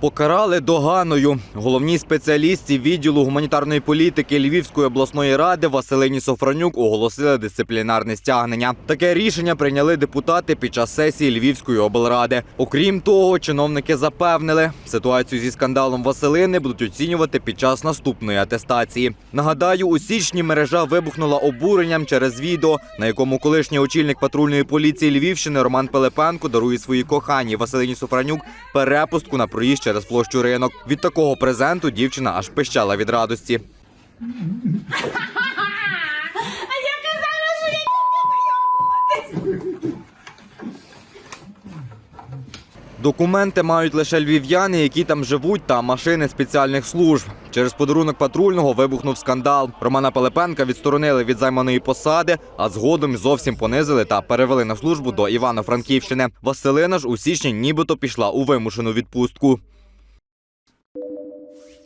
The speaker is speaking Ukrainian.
Покарали доганою. Головній спеціалісті відділу гуманітарної політики Львівської обласної ради Василині Софранюк оголосили дисциплінарне стягнення. Таке рішення прийняли депутати під час сесії Львівської облради. Окрім того, чиновники запевнили, ситуацію зі скандалом Василини будуть оцінювати під час наступної атестації. Нагадаю, у січні мережа вибухнула обуренням через відео, на якому колишній очільник патрульної поліції Львівщини Роман Пилипенко дарує своїй коханій Василині Софранюк перепустку на проїзд через площу ринок. Від такого презенту дівчина аж пищала від радості. Документи мають лише львів'яни, які там живуть, та машини спеціальних служб. Через подарунок патрульного вибухнув скандал. Романа Пилипенка відсторонили від займаної посади, а згодом зовсім понизили та перевели на службу до Івано-Франківщини. Василина ж у січні нібито пішла у вимушену відпустку. you